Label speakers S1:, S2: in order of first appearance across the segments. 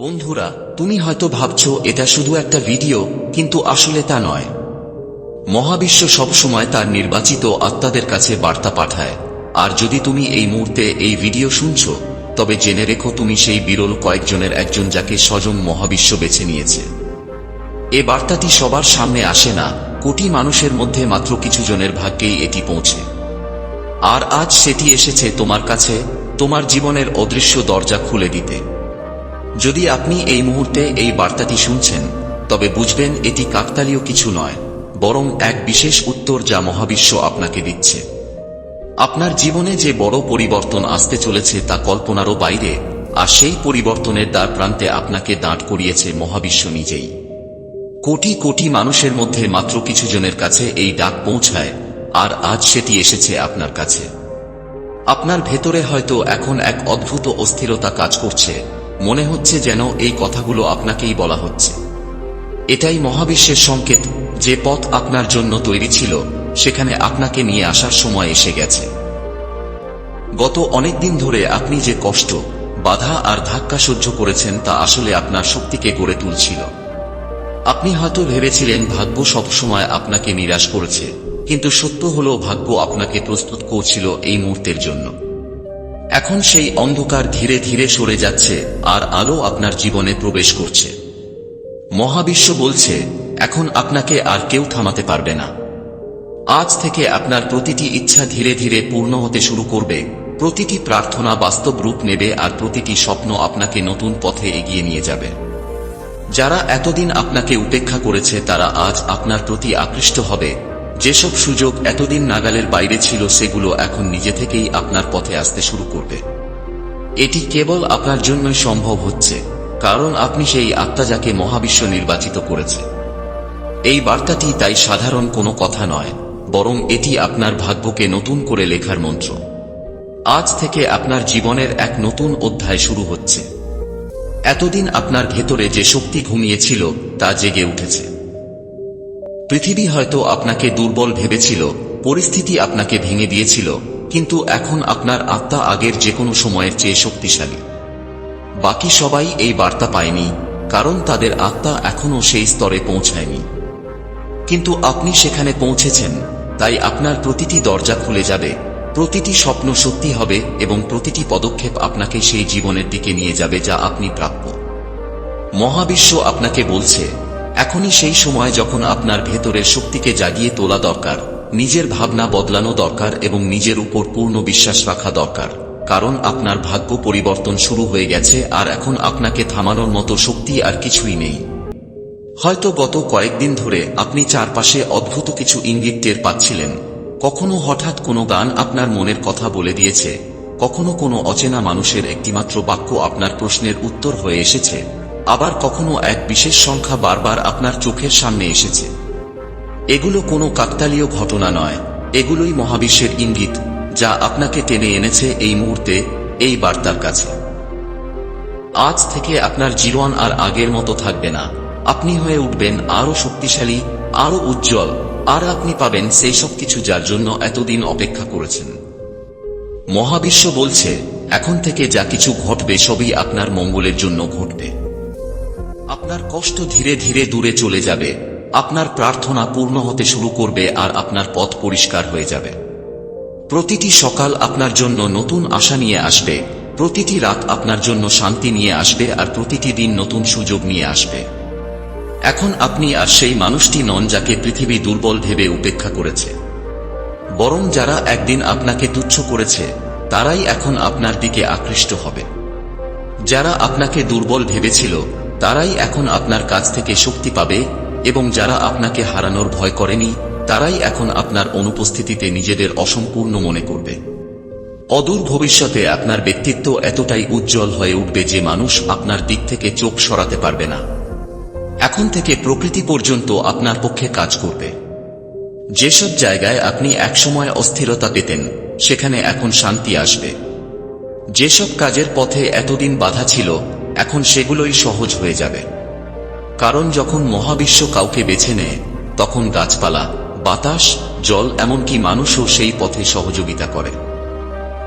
S1: বন্ধুরা, তুমি হয়তো ভাবছ, এটা শুধু একটা ভিডিও, কিন্তু আসলে তা নয়। মহাবিশ্ব সবসময় তার নির্বাচিত আত্মাদের কাছে বার্তা পাঠায়। আর যদি তুমি এই মুহূর্তে এই ভিডিও শুনছো, তবে জেনে রেখো তুমি সেই বিরল কয়েকজনের একজন যাকে স্বজন মহাবিশ্ব বেছে নিয়েছে। এ বার্তাটি সবার সামনে আসে না, কোটি মানুষের মধ্যে মাত্র কিছু জনের ভাগ্যেই এটি পৌঁছে। আর আজ সেটি এসেছে তোমার কাছে, তোমার জীবনের অদৃশ্য দরজা খুলে দিতে। যদি আপনি এই মুহূর্তে এই বার্তাটি শুনছেন, তবে বুঝবেন এটি কাকতালীয় কিছু নয়, বরং এক বিশেষ উত্তর যা মহাবিশ্ব আপনাকে দিচ্ছে। আপনার জীবনে যে বড় পরিবর্তন আসতে চলেছে তা কল্পনারও বাইরে, আর সেই পরিবর্তনের দ্বার প্রান্তে আপনাকে দাঁড় করিয়েছে মহাবিশ্ব নিজেই। কোটি কোটি মানুষের মধ্যে মাত্র কিছু জনের কাছে এই ডাক পৌঁছায়, আর আজ সেটি এসেছে আপনার কাছে। আপনার ভেতরে হয়তো এখন এক অদ্ভুত অস্থিরতা কাজ করছে মনে হচ্ছে যেন এই কথাগুলো আপনাকেই বলা হচ্ছে। এটাই মহাবিশ্বের সংকেত, যে পথ আপনার জন্য তৈরি ছিল, সেখানে আপনাকে নিয়ে আসার সময় এসে গেছে। গত অনেক দিন ধরে আপনি যে কষ্ট, বাধা আর ধাক্কা সহ্য করেছেন তা আসলে আপনার শক্তিকে গড়ে তুলছিল। আপনি হয়তো ভেবেছিলেন ভাগ্য সবসময় আপনাকে নিরাশ করেছে, কিন্তু সত্য হল ভাগ্য আপনাকে প্রস্তুত করছিল এই মুহূর্তের জন্য। এখন সেই অন্ধকার ধীরে ধীরে সরে যাচ্ছে আর আলো আপনার জীবনে প্রবেশ করছে। মহাবিশ্ব বলছে, এখন আপনাকে আর কেউ থামাতে পারবে না। আজ থেকে আপনার প্রতিটি ইচ্ছা ধীরে ধীরে পূর্ণ হতে শুরু করবে, প্রতিটি প্রার্থনা বাস্তব রূপ নেবে আর প্রতিটি স্বপ্ন আপনাকে নতুন পথে এগিয়ে নিয়ে যাবে। যারা এতদিন আপনাকে উপেক্ষা করেছে, তারা আজ আপনার প্রতি আকৃষ্ট হবে। যেসব সুযোগ এতদিন নাগালের বাইরে ছিল, সেগুলো এখন নিজে থেকেই আপনার পথে আসতে শুরু করবে। এটি কেবল আপনার জন্যই সম্ভব হচ্ছে, কারণ আপনি সেই আত্মা যাকে মহাবিশ্ব নির্বাচিত করেছে। এই বার্তাটি তাই সাধারণ কোনো কথা নয়, বরং এটি আপনার ভাগ্যকে নতুন করে লেখার মন্ত্র। আজ থেকে আপনার জীবনের এক নতুন অধ্যায় শুরু হচ্ছে। এতদিন আপনার ভেতরে যে শক্তি ঘুমিয়েছিল, তা জেগে উঠেছে। পৃথিবী হয়তো আপনাকে দুর্বল ভেবেছিল, পরিস্থিতি আপনাকে ভেঙে দিয়েছিল, কিন্তু এখন আপনার আত্মা আগের যে কোনো সময়ের চেয়ে শক্তিশালী। বাকি সবাই এই বার্তা পায়নি, কারণ তাদের আত্মা এখনও সেই স্তরে পৌঁছায়নি। কিন্তু আপনি সেখানে পৌঁছেছেন, তাই আপনার প্রতিটি দরজা খুলে যাবে, প্রতিটি স্বপ্ন সত্যি হবে এবং প্রতিটি পদক্ষেপ আপনাকে সেই জীবনের দিকে নিয়ে যাবে যা আপনি প্রাপ্য। মহাবিশ্ব আপনাকে বলছে এখনই সেই সময় যখন আপনার ভেতরের শক্তিকে জাগিয়ে তোলা দরকার, নিজের ভাবনা বদলানো দরকার এবং নিজের উপর পূর্ণ বিশ্বাস রাখা দরকার, কারণ আপনার ভাগ্য পরিবর্তন শুরু হয়ে গেছে আর এখন আপনাকে থামানোর মতো শক্তি আর কিছুই নেই। হয়তো গত কয়েকদিন ধরে আপনি চারপাশে অদ্ভুত কিছু ইঙ্গিত টের পাচ্ছিলেন। কখনো হঠাৎ কোনো গান আপনার মনের কথা বলে দিয়েছে, কখনো কোনো অচেনা মানুষের একটিমাত্র বাক্য আপনার প্রশ্নের উত্তর হয়ে এসেছে। আবার কখনো এক বিশেষ সংখ্যা বারবার আপনার চোখের সামনে এসেছে। এগুলো কোনো কাকতালীয় ঘটনা নয়। এগুলোই মহাবিশ্বের ইঙ্গিত, যা আপনাকে টেনে এনেছে এই মুহূর্তে, এই বার্তার কাছে। আজ থেকে আপনার জীবন আর আগের মতো থাকবে না। আপনি হয়ে উঠবেন আরও শক্তিশালী, আরও উজ্জ্বল, আর আপনি পাবেন সেই সব কিছু যার জন্য এতদিন অপেক্ষা করেছেন। মহাবিশ্ব বলছে, এখন থেকে যা কিছু ঘটবে সবই আপনার মঙ্গলের জন্য ঘটবে। আপনার কষ্ট ধীরে ধীরে দূরে চলে যাবে। আপনার প্রার্থনা পূর্ণ হতে শুরু করবে আর আপনার পথ পরিষ্কার হয়ে যাবে। প্রতিটি সকাল আপনার জন্য নতুন আশা নিয়ে আসবে। প্রতিটি রাত আপনার জন্য শান্তি নিয়ে আসবে আর প্রতিটি দিন নতুন সুযোগ নিয়ে আসবে। এখন আপনি আর সেই মানুষটি নন যাকে পৃথিবী দুর্বল ভেবে উপেক্ষা করেছে। বরং যারা একদিন আপনাকে তুচ্ছ করেছে, তারাই এখন আপনার দিকে আকৃষ্ট হবে। যারা আপনাকে দুর্বল ভেবেছিল তারাই এখন আপনার কাছ থেকে শক্তি পাবে, এবং যারা আপনাকে হারানোর ভয় করেনি, তারাই এখন আপনার অনুপস্থিতিতে নিজেদের অসম্পূর্ণ মনে করবে। অদূর ভবিষ্যতে আপনার ব্যক্তিত্ব এতটাই উজ্জ্বল হয়ে উঠবে যে মানুষ আপনার দিক থেকে চোখ সরাতে পারবে না। এখন থেকে প্রকৃতি পর্যন্ত আপনার পক্ষে কাজ করবে। যেসব জায়গায় আপনি একসময় অস্থিরতা পেতেন, সেখানে এখন শান্তি আসবে। যেসব কাজের পথে এতদিন বাধা ছিল এখন সেগুলোই সহজ হয়ে যাবে। কারণ যখন মহাবিশ্ব কাউকে বেছে নেয়, তখন গাছপালা, বাতাস, জল এমনকি মানুষও সেই পথে সহযোগিতা করে।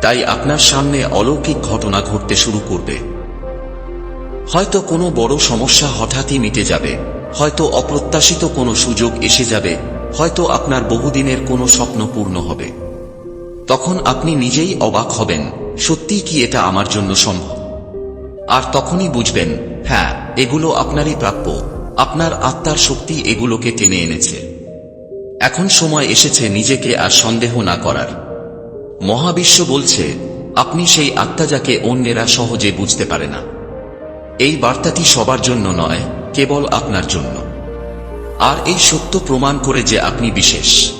S1: তাই আপনার সামনে অলৌকিক ঘটনা ঘটতে শুরু করবে। হয়তো কোনো বড় সমস্যা হঠাৎই মিটে যাবে, হয়তো অপ্রত্যাশিত কোনো সুযোগ এসে যাবে, হয়তো আপনার বহুদিনের কোনো স্বপ্ন পূর্ণ হবে। তখন আপনি নিজেই অবাক হবেন, সত্যিই কি এটা আমার জন্য সম্ভব? আর তখনই বুঝবেন হ্যাঁ এগুলো আপনারই প্রাপ্য। আপনার আত্মার শক্তি এগুলোকে টেনে এনেছে। এখন সময় এসেছে নিজেকে আর সন্দেহ না করার। মহাবিশ্ব বলছে, আপনি সেই আত্মা যাকে অন্যেরা সহজে বুঝতে পারে না। এই বার্তাটি সবার জন্য নয়, কেবল আপনার জন্য। আর এই সত্য প্রমাণ করে যে আপনি বিশেষ।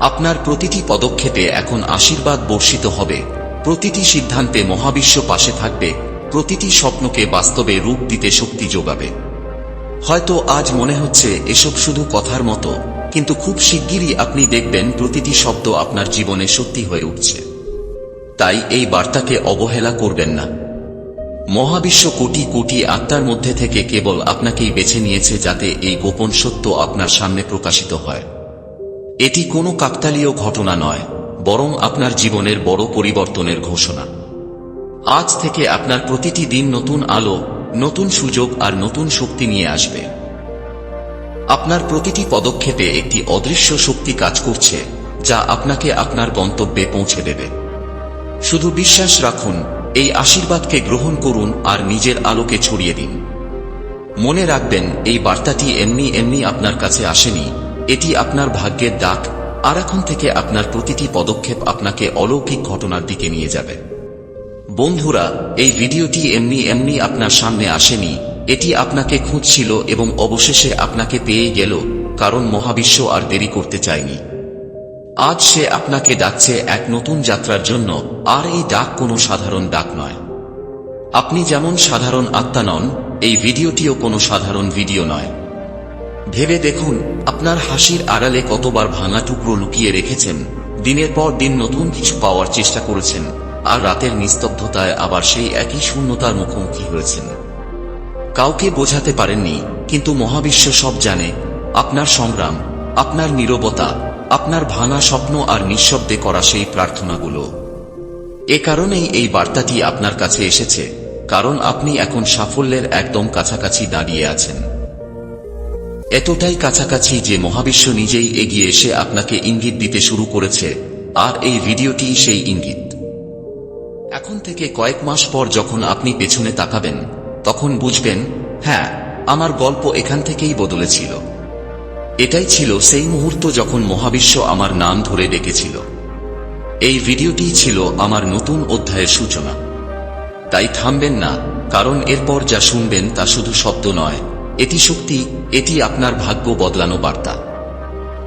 S1: আপনার প্রতিটি পদক্ষেপে এখন আশীর্বাদ বর্ষিত হবে। প্রতিটি সিদ্ধান্তে মহাবিশ্ব পাশে থাকবে। প্রতিটি স্বপ্নকে বাস্তবে রূপ দিতে শক্তি যোগাবে। হয়তো আজ মনে হচ্ছে এসব শুধু কথার মতো, কিন্তু খুব শিগগিরই আপনি দেখবেন প্রতিটি শব্দ আপনার জীবনে সত্যি হয়ে উঠছে। তাই এই বার্তাকে অবহেলা করবেন না। মহাবিশ্ব কোটি কোটি আত্মার মধ্যে থেকে কেবল আপনাকেই বেছে নিয়েছে যাতে এই গোপন সত্য আপনার সামনে প্রকাশিত হয়। এটি কোনো কাকতালীয় ঘটনা নয়, বরং আপনার জীবনের বড় পরিবর্তনের ঘোষণা। আজ থেকে আপনার প্রতিটি দিন নতুন আলো, নতুন সুযোগ আর নতুন শক্তি নিয়ে আসবে। আপনার প্রতিটি পদক্ষেপে একটি অদৃশ্য শক্তি কাজ করছে, যা আপনাকে আপনার গন্তব্যে পৌঁছে দেবে। শুধু বিশ্বাস রাখুন, এই আশীর্বাদকে গ্রহণ করুন আর নিজের আলোকে ছড়িয়ে দিন। মনে রাখবেন, এই বার্তাটি এমনি এমনি আপনার কাছে আসেনি, এটি আপনার ভাগ্যের ডাক, আর এখন থেকে আপনার প্রতিটি পদক্ষেপ আপনাকে অলৌকিক ঘটনার দিকে নিয়ে যাবে। বন্ধুরা, এই ভিডিওটি এমনি এমনি আপনার সামনে আসেনি, এটি আপনাকে খুঁজছিল এবং অবশেষে আপনাকে পেয়ে গেল, কারণ মহাবিশ্ব আর দেরি করতে চায়নি। আজ সে আপনাকে ডাকছে এক নতুন যাত্রার জন্য, আর এই ডাক কোনো সাধারণ ডাক নয়। আপনি যেমন সাধারণ আত্মা নন, এই ভিডিওটিও কোনো সাধারণ ভিডিও নয়। ভেবে দেখুন, আপনার হাসির আড়ালে কতবার ভাঙা টুকরো লুকিয়ে রেখেছেন, দিনের পর দিন নতুন কিছু পাওয়ার চেষ্টা করেছেন আর রাতের নিস্তব্ধতায় আবার সেই একই শূন্যতার মুখোমুখি হয়েছেন। কাউকে বোঝাতে পারেননি, কিন্তু মহাবিশ্ব সব জানে। আপনার সংগ্রাম, আপনার নীরবতা, আপনার ভাঙা স্বপ্ন আর নিঃশব্দে করা সেই প্রার্থনাগুলো। এ কারণেই এই বার্তাটি আপনার কাছে এসেছে, কারণ আপনি এখন সাফল্যের একদম কাছাকাছি দাঁড়িয়ে আছেন। এতটাই কাছাকাছি যে মহাবিশ্ব নিজেই এগিয়ে এসে আপনাকে ইঙ্গিত দিতে শুরু করেছে, আর এই ভিডিওটি সেই ইঙ্গিত। এখন থেকে কয়েক মাস পর যখন আপনি পেছনে তাকাবেন, তখন বুঝবেন হ্যাঁ আমার গল্প এখান থেকেই বদলেছিল। এটাই ছিল সেই মুহূর্ত যখন মহাবিশ্ব আমার নাম ধরে ডেকেছিল। এই ভিডিওটি ছিল আমার নতুন অধ্যায়ের সূচনা। তাই থামবেন না, কারণ এরপর যা শুনবেন তা শুধু শব্দ নয়, এটি শক্তি এটি আপনার ভাগ্য বদলানো বার্তা।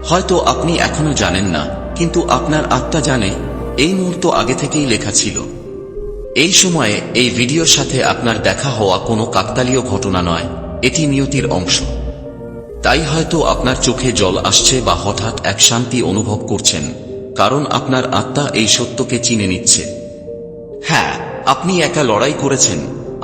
S1: হয়তো আপনি এখনও জানেন না, কিন্তু আপনার আত্মা জানে, এই মুহূর্ত আগে থেকেই লেখা ছিল। এই সময়ে এই ভিডিওর সাথে আপনার দেখা হওয়া কোনো কাকতালীয় ঘটনা নয়, এটি নিয়তির অংশ। তাই হয়তো আপনার চোখে জল আসছে বা হঠাৎ এক শান্তি অনুভব করছেন, কারণ আপনার আত্মা এই সত্যকে চিনে নিচ্ছে। হ্যাঁ আপনি একা লড়াই করেছেন,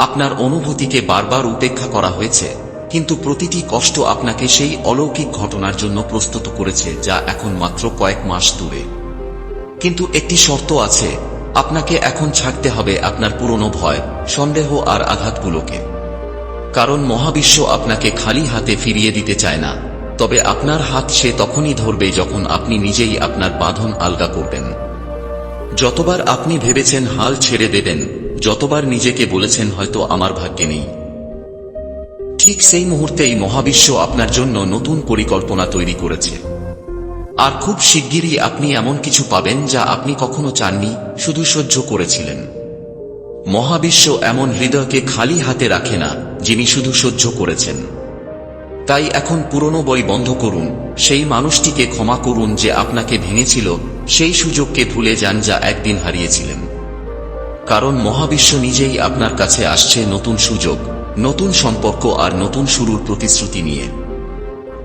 S1: আপনার অনুভূতিকে বারবার উপেক্ষা করা হয়েছে, কিন্তু প্রতিটি কষ্ট আপনাকে সেই অলৌকিক ঘটনার জন্য প্রস্তুত করেছে যা এখন মাত্র কয়েক মাস দূরে। কিন্তু একটি শর্ত আছে আপনাকে এখন ছাড়তে হবে আপনার পুরনো ভয়, সন্দেহ আর আঘাতগুলোকে। কারণ মহাবিশ্ব আপনাকে খালি হাতে ফিরিয়ে দিতে চায় না, তবে আপনার হাত সে তখনই ধরবে যখন আপনি নিজেই আপনার বাঁধন আলগা করবেন। যতবার আপনি ভেবেছেন হাল ছেড়ে দেবেন, যতবার নিজেকে বলেছেন হয়তো আমার ভাগ্যে নেই। ঠিক সেই মুহূর্তেই মহাবিশ্ব আপনার জন্য নতুন পরিকল্পনা তৈরি করেছে। আর খুব শিগগিরই আপনি এমন কিছু পাবেন যা আপনি কখনো চাননি, শুধু সহ্য করেছিলেন। মহাবিশ্ব এমন হৃদয়কে খালি হাতে রাখে না, যিনি শুধু সহ্য করেছেন। তাই এখন পুরনো বই বন্ধ করুন, সেই মানুষটিকে ক্ষমা করুন যে আপনাকে ভেঙেছিল, সেই সুযোগকে ভুলে যান যা একদিন হারিয়েছিলেন। কারণ মহাবিশ্ব নিজেই আপনার কাছে আসছে নতুন সুযোগ, নতুন সম্পর্ক আর নতুন শুরুর প্রতিশ্রুতি নিয়ে।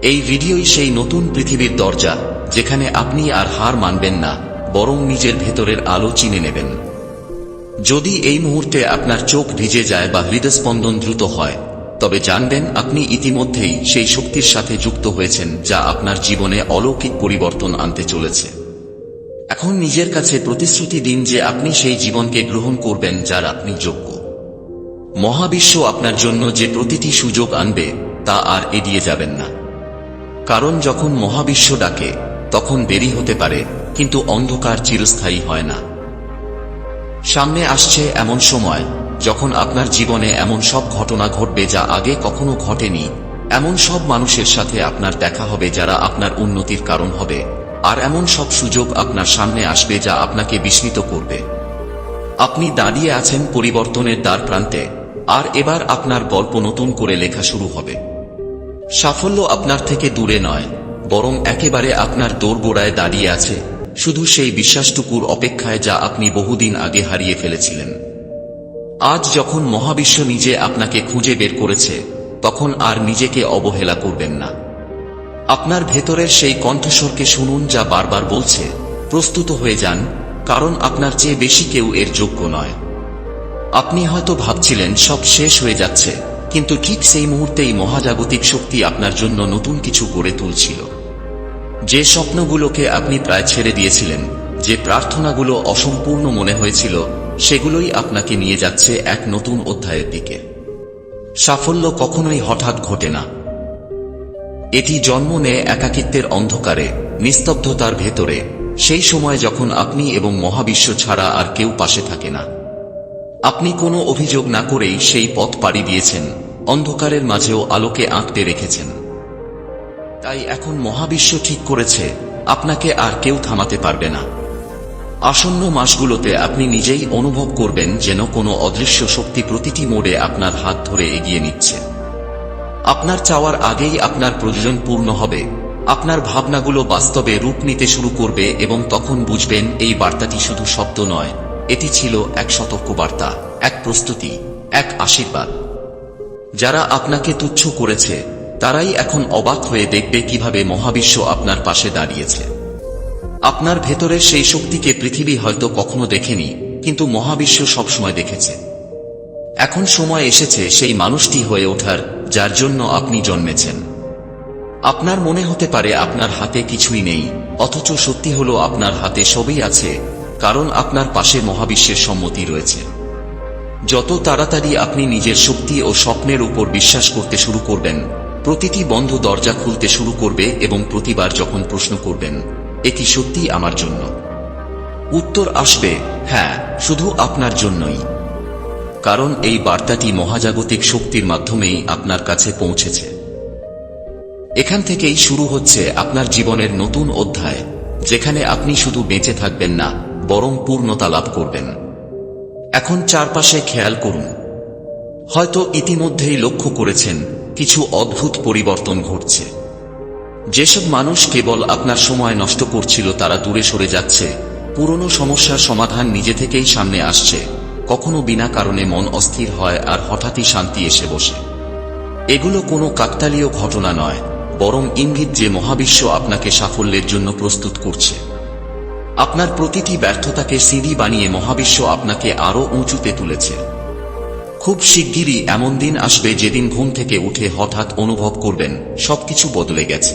S1: এই ভিডিওই সেই নতুন পৃথিবীর দরজা যেখানে আপনি আর হার মানবেন না, বরং নিজের ভেতরের আলো চিনে নেবেন। যদি এই মুহূর্তে আপনার চোখ ভিজে যায় বা হৃদস্পন্দন দ্রুত হয়, তবে জানবেন আপনি ইতিমধ্যেই সেই শক্তির সাথে যুক্ত হয়েছেন যা আপনার জীবনে অলৌকিক পরিবর্তন আনতে চলেছে। এখন নিজের কাছে প্রতিশ্রুতি দিন যে আপনি সেই জীবনকে গ্রহণ করবেন যার আপনি যোগ্য। মহাবিশ্ব আপনার জন্য যে প্রতিটি সুযোগ আনবে, তা আর এড়িয়ে যাবেন না। কারণ যখন মহাবিশ্ব ডাকে তখন দেরি হতে পারে, কিন্তু অন্ধকার চিরস্থায়ী হয় না। সামনে আসছে এমন সময়, যখন আপনার জীবনে এমন সব ঘটনা ঘটবে যা আগে কখনো ঘটেনি, এমন সব মানুষের সাথে আপনার দেখা হবে যারা আপনার উন্নতির কারণ হবে, আর এমন সব সুযোগ আপনার সামনে আসবে যা আপনাকে বিস্মিত করবে। আপনি দাঁড়িয়ে আছেন পরিবর্তনের দ্বার প্রান্তে, আর এবার আপনার গল্প নতুন করে লেখা শুরু হবে। সাফল্য আপনার থেকে দূরে নয় বরং একেবারে আপনার দোরগোড়ায় দাঁড়িয়ে আছে। শুধু সেই বিশ্বাসটুকুর অপেক্ষায় যা আপনি বহুদিন আগে হারিয়ে ফেলেছিলেন। আজ যখন মহাবিশ্ব নিজে আপনাকে খুঁজে বের করেছে, তখন আর নিজেকে অবহেলা করবেন না। আপনার ভেতরের সেই কণ্ঠস্বরকে শুনুন যা বারবার বলছে, প্রস্তুত হয়ে যান, কারণ আপনার চেয়ে বেশি কেউ এর যোগ্য নয়। আপনি হয়তো ভাবছিলেন, সব শেষ হয়ে যাচ্ছে, কিন্তু ঠিক সেই মুহূর্তেই মহাজাগতিক শক্তি আপনার জন্য নতুন কিছু গড়ে তুলছিল। যে স্বপ্নগুলোকে আপনি প্রায় ছেড়ে দিয়েছিলেন, যে প্রার্থনাগুলো অসম্পূর্ণ মনে হয়েছিল, সেগুলোই আপনাকে নিয়ে যাচ্ছে এক নতুন অধ্যায়ের দিকে। সাফল্য কখনোই হঠাৎ ঘটে না। এটি জন্ম নেয় একাকিত্বের অন্ধকারে, নিস্তব্ধতার ভেতরে, সেই সময় যখন আপনি এবং মহাবিশ্ব ছাড়া আর কেউ পাশে থাকে না। আপনি কোনো অভিযোগ না করেই সেই পথ পাড়ি দিয়েছেন, অন্ধকারের মাঝেও আলোকে আঁকতে রেখেছেন। তাই এখন মহাবিশ্ব ঠিক করেছে, আপনাকে আর কেউ থামাতে পারবে না। আসন্ন মাসগুলোতে আপনি নিজেই অনুভব করবেন যেন কোনো অদৃশ্য শক্তি প্রতিটি মোড়ে আপনার হাত ধরে এগিয়ে নিচ্ছে। আপনার চাওয়ার আগেই আপনার প্রয়োজন পূর্ণ হবে। আপনার ভাবনাগুলো বাস্তবে রূপ নিতে শুরু করবে এবং তখন বুঝবেন এই বার্তাটি শুধু শব্দ নয়, এটি ছিল এক সতর্ক বার্তা এক প্রস্তুতি, এক আশীর্বাদ। যারা আপনাকে তুচ্ছ করেছে তারাই এখন অবাক হয়ে দেখবে কীভাবে মহাবিশ্ব আপনার পাশে দাঁড়িয়েছে। আপনার ভেতরের সেই শক্তিকে পৃথিবী হয়তো কখনো দেখেনি, কিন্তু মহাবিশ্ব সবসময় দেখেছে। এখন সময় এসেছে সেই মানুষটি হয়ে ওঠার, যার জন্য আপনি জন্মেছেন। আপনার মনে হতে পারে আপনার হাতে কিছুই নেই, অথচ সত্যি হলো আপনার হাতে সবই আছে, কারণ আপনার পাশে মহাবিশ্বের সম্মতি রয়েছে। যত তাড়াতাড়ি আপনি নিজের শক্তি ও স্বপ্নের উপর বিশ্বাস করতে শুরু করবেন প্রতিটি বন্ধ দরজা খুলতে শুরু করবে এবং প্রতিবার যখন প্রশ্ন করবেন, এটি সত্যি আমার জন্য? উত্তর আসবে হ্যাঁ শুধু আপনার জন্যই। কারণ এই বার্তাটি মহাজাগতিক শক্তির মাধ্যমেই আপনার কাছে পৌঁছেছে। এখান থেকেই শুরু হচ্ছে আপনার জীবনের নতুন অধ্যায়, যেখানে আপনি শুধু বেঁচে থাকবেন না, বরং পূর্ণতা লাভ করবেন। এখন চারপাশে খেয়াল করুন। হয়তো ইতিমধ্যেই লক্ষ্য করেছেন কিছু অদ্ভুত পরিবর্তন ঘটছে। যেসব মানুষ কেবল আপনার সময় নষ্ট করছিল, তারা দূরে সরে যাচ্ছে। পুরনো সমস্যার সমাধান নিজে থেকেই সামনে আসছে। কখনো বিনা কারণে মন অস্থির হয় আর হঠাৎই শান্তি এসে বসে। এগুলো কোনো কাকতালীয় ঘটনা নয়, বরং ইঙ্গিত যে মহাবিশ্ব আপনাকে সাফল্যের জন্য প্রস্তুত করছে। আপনার প্রতিটি ব্যর্থতাকে সিঁড়ি বানিয়ে মহাবিশ্ব আপনাকে আরও উঁচুতে তুলেছে। খুব শিগগিরই এমন দিন আসবে যেদিন ঘুম থেকে উঠে হঠাৎ অনুভব করবেন সবকিছু বদলে গেছে।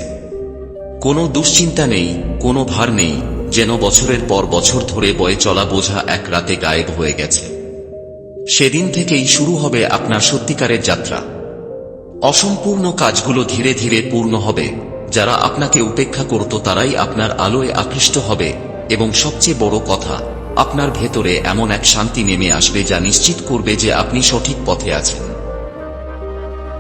S1: কোনো দুশ্চিন্তা নেই, কোনো ভার নেই, যেন বছরের পর বছর ধরে বয়ে চলা বোঝা এক রাতে গায়েব হয়ে গেছে। সেদিন থেকেই শুরু হবে আপনার সত্যিকারের যাত্রা। অসম্পূর্ণ কাজগুলো ধীরে ধীরে পূর্ণ হবে। যারা আপনাকে উপেক্ষা করত তারাই আপনার আলোয় আকৃষ্ট হবে এবং সবচেয়ে বড় কথা আপনার ভেতরে এমন এক শান্তি নেমে আসবে যা নিশ্চিত করবে যে আপনি সঠিক পথে আছেন।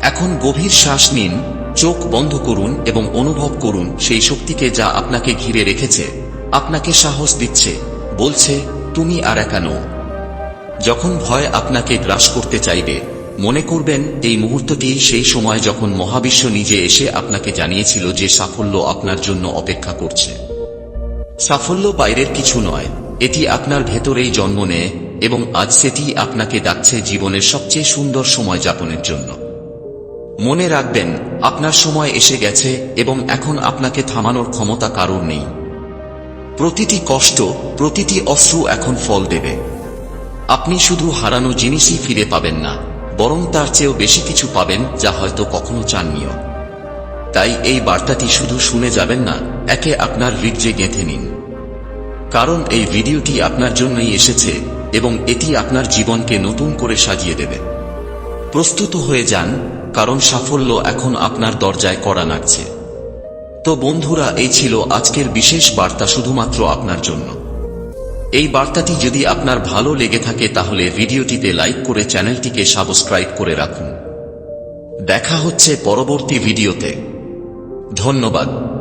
S1: এখন গভীর শ্বাস নিন, চোখ বন্ধ করুন এবং অনুভব করুন সেই শক্তিকে যা আপনাকে ঘিরে রেখেছে। আপনাকে সাহস দিচ্ছে, বলছে, তুমি আর একা নও। যখন ভয় আপনাকে গ্রাস করতে চাইবে, মনে করবেন এই মুহূর্তটি সেই সময় যখন মহাবিশ্ব নিজে এসে আপনাকে জানিয়েছিল যে সাফল্য আপনার জন্য অপেক্ষা করছে। সাফল্য বাইরের কিছু নয় এটি আপনার ভেতরেই জন্ম নেয় এবং আজ সেটি আপনাকে ডাকছে জীবনের সবচেয়ে সুন্দর সময় যাপনের জন্য। মনে রাখবেন, আপনার সময় এসে গেছে এবং এখন আপনাকে থামানোর ক্ষমতা কারোর নেই। প্রতিটি কষ্ট, প্রতিটি অশ্রু এখন ফল দেবে। আপনি শুধু হারানো জিনিসই ফিরে পাবেন না, বরং তার চেয়েও বেশি কিছু পাবেন যা হয়তো কখনো চাননিও। তাই এই বার্তাটি শুধু শুনে যাবেন না, একে আপনার হৃদয়ে গেঁথে নিন। কারণ এই ভিডিওটি আপনার জন্যই এসেছে এবং এটি আপনার জীবনকে নতুন করে সাজিয়ে দেবে। প্রস্তুত হয়ে যান, কারণ সাফল্য এখন আপনার দরজায় কড়া নাড়ছে। তো বন্ধুরা, এই ছিল আজকের বিশেষ বার্তা শুধুমাত্র আপনার জন্য। এই বার্তাটি যদি আপনার ভালো লেগে থাকে, তাহলে ভিডিওটিতে লাইক করে চ্যানেলটিকে সাবস্ক্রাইব করে রাখুন। দেখা হচ্ছে পরবর্তী ভিডিওতে। ধন্যবাদ।